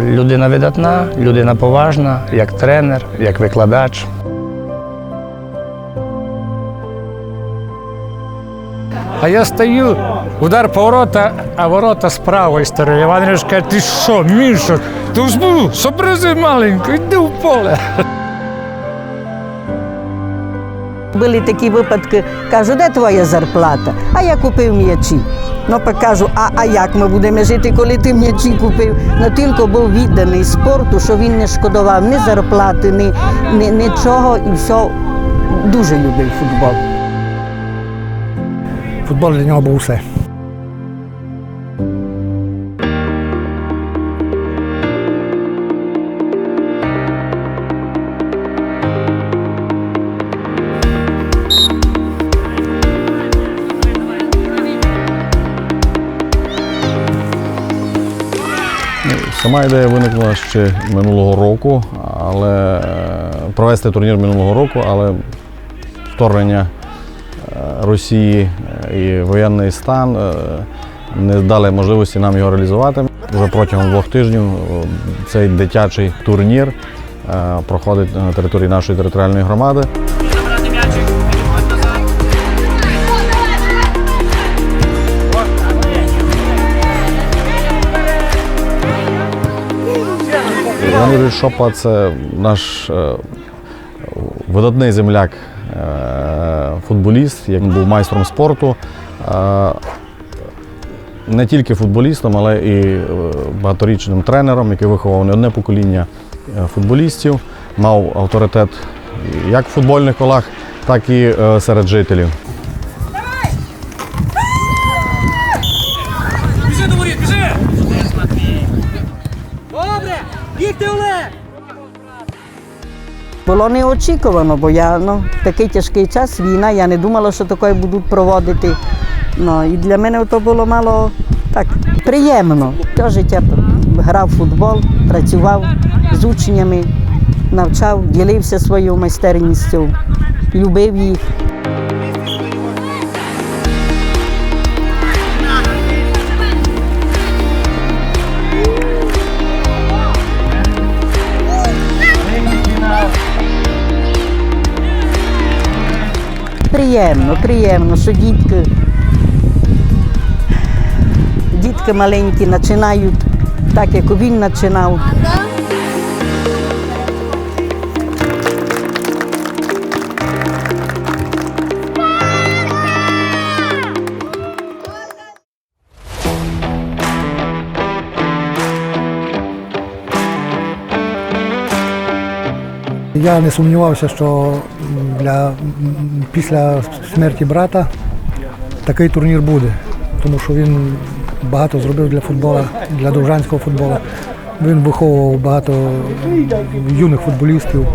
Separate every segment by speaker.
Speaker 1: Людина видатна, людина поважна, як тренер, як викладач. А я стою, удар по ворота, а ворота з правої сторони. Іван Ілліч каже, ти що, Міша, ти взбу, собрази маленько, йди в поле.
Speaker 2: Були такі випадки, кажу, де твоя зарплата? А я купив м'ячі. Ну, покажу, кажу, а, а як ми будемо жити, коли ти м'ячі купив? Ну, тільки був відданий спорту, що він не шкодував ні зарплати, ні, ні, нічого, і все дуже любив футбол.
Speaker 3: Футбол для нього був усе.
Speaker 4: Сама ідея виникла ще минулого року, але е, провести турнір минулого року, але вторгнення е, Росії е, і воєнний стан не дали можливості нам його реалізувати. Вже протягом двох тижнів цей дитячий турнір проходить на території нашої територіальної громади. Іван Шопа це наш е, видатний земляк, е, футболіст, який був майстром спорту. Е, не тільки футболістом, але і е, багаторічним тренером, який виховав не одне покоління е, футболістів, мав авторитет як в футбольних колах, так і е, серед жителів.
Speaker 5: Біжи до воріт, біжи! Бігти, Олег!
Speaker 2: Було неочікувано, бо я ну, такий тяжкий час, війна, я не думала, що таке будуть проводити. Ну, і для мене то було мало так приємно. Все життя грав футбол, працював з учнями, навчав, ділився своєю майстерністю, любив їх. Приємно, приємно, що дітки, дітки маленькі починають так, як він починав.
Speaker 3: Я не сумнівався, що для, після смерті брата такий турнір буде, тому що він багато зробив для футболу, для довжанського футболу. Він виховував багато юних футболістів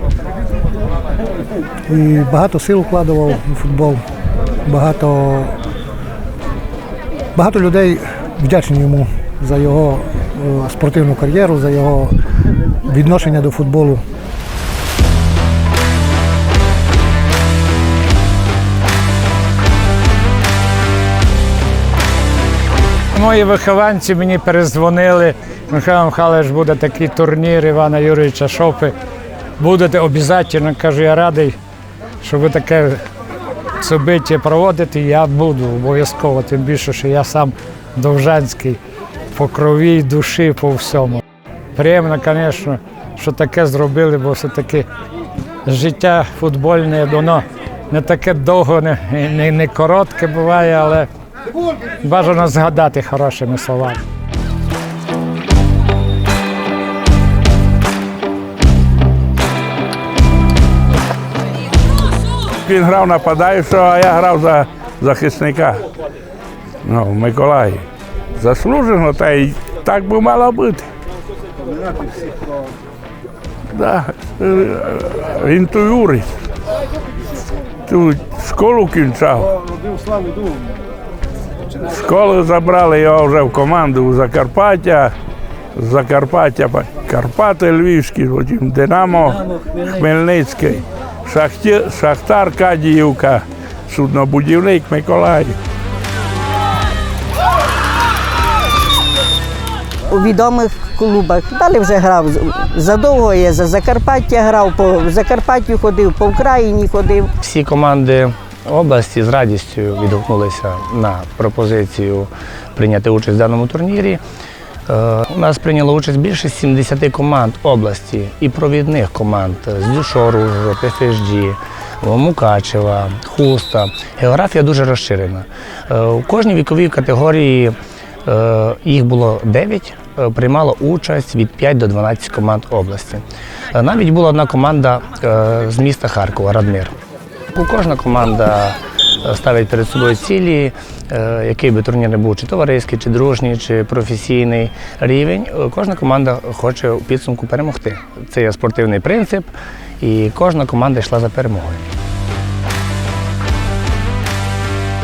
Speaker 3: і багато сил вкладував у футбол. Багато, багато людей вдячні йому за його е, спортивну кар'єру, за його відношення до футболу.
Speaker 1: Мої вихованці мені перезвонили. Михайло Михайлович, буде такий турнір Івана Юрійовича Шопи. Будете обов'язково. Кажу, я радий, що ви таке собиття проводите. Я буду обов'язково, тим більше, що я сам довжанський по крові, душі, по всьому. Приємно, звісно, що таке зробили, бо все-таки життя футбольне, воно не таке довго, не, не, не коротке буває, але бажано згадати хорошими словами.
Speaker 6: Він грав нападаючого, а я грав за захисника. Ну, в Миколаї. Заслужено, та й так би мало бути. Да. Він ту юрист. Ту школу кінчав. Школу забрали його вже в команду у Закарпаття. З Закарпаття Карпати Львівські, потім Динамо Хмельницький, Шахті, Шахтар Кадіївка, суднобудівник Миколаїв.
Speaker 2: у відомих клубах. Далі вже грав задовго, я за Закарпаття грав, по Закарпаттю ходив, по Україні ходив.
Speaker 7: Всі команди області з радістю відгукнулися на пропозицію прийняти участь в даному турнірі. Е, У нас прийняло участь більше 70 команд області і провідних команд з Дюшору, ПФЖ, Мукачева, Хуста. Географія дуже розширена. Е, У кожній віковій категорії е, їх було 9, е, приймало участь від 5 до 12 команд області. Навіть була одна команда з міста Харкова, Радмир. Кожна команда е, ставить перед собою цілі, е, який би турнір не був, чи товариський, чи дружній, чи професійний рівень. Е, Кожна команда хоче у підсумку перемогти. Це є спортивний принцип, і кожна команда йшла за перемогою.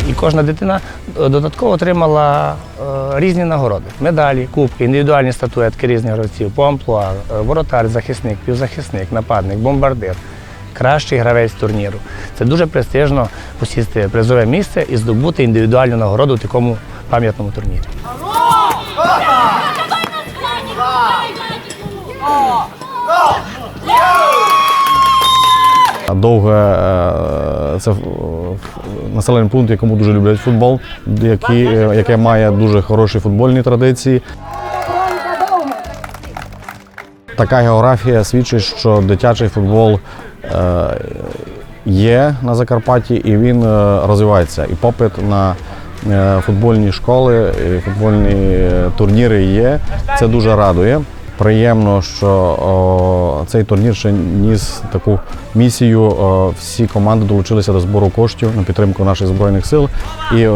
Speaker 7: І кожна дитина додатково отримала різні нагороди: медалі, кубки, індивідуальні статуетки різних гравців, по амплуа, воротар, захисник, півзахисник, нападник, бомбардир, кращий гравець турніру. Це дуже престижно посісти призове місце і здобути індивідуальну нагороду у такому пам'ятному турнірі.
Speaker 4: Довге е, це е, населений пункт, якому дуже люблять футбол, який, е, яке має дуже хороші футбольні традиції. Така географія свідчить, що дитячий футбол є на Закарпатті і він е, розвивається. І попит на е, футбольні школи, і футбольні е, турніри є. Це дуже радує. Приємно, що цей турнір ще ніс таку місію. Всі команди долучилися до збору коштів на підтримку наших збройних сил. І е,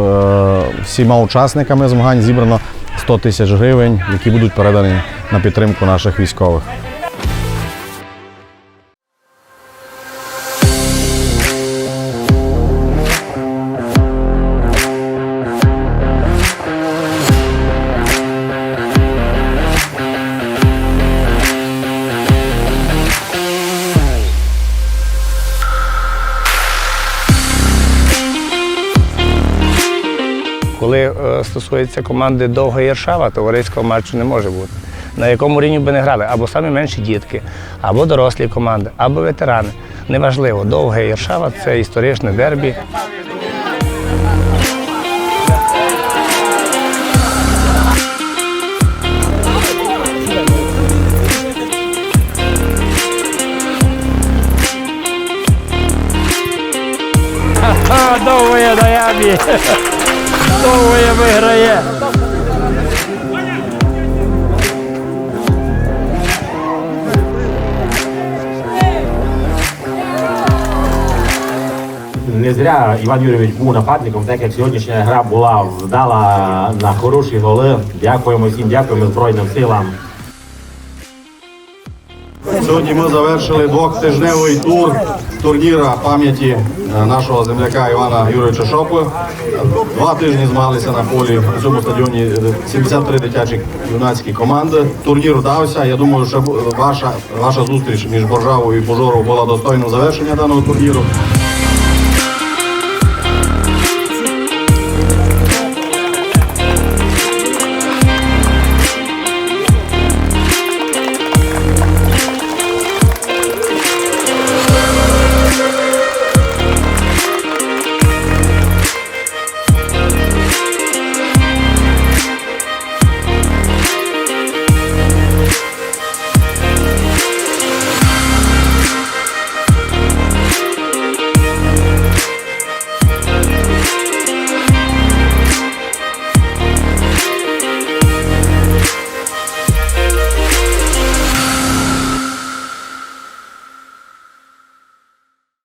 Speaker 4: всіма учасниками змагань зібрано 100 тисяч гривень, які будуть передані на підтримку наших військових.
Speaker 7: Стосується команди довга Єршава, товариського матчу не може бути. На якому рівні би не грали, або самі менші дітки, або дорослі команди, або ветерани. Неважливо, довга Єршава це історичне дербі.
Speaker 1: Ха, довгоє на Довгоє виграє.
Speaker 8: Не зря Іван Юрійович був нападником, так як сьогоднішня гра була вдала на хороші голи. Дякуємо всім, дякуємо Збройним силам.
Speaker 9: Сьогодні ми завершили двохтижневий тур турніра пам'яті е, нашого земляка Івана Юрійовича Шопи. Два тижні змагалися на полі на цьому стадіоні е, 73 дитячі юнацькі команди. Турнір вдався. Я думаю, що ваша, ваша зустріч між Боржавою і Божоровою була достойним завершення даного турніру.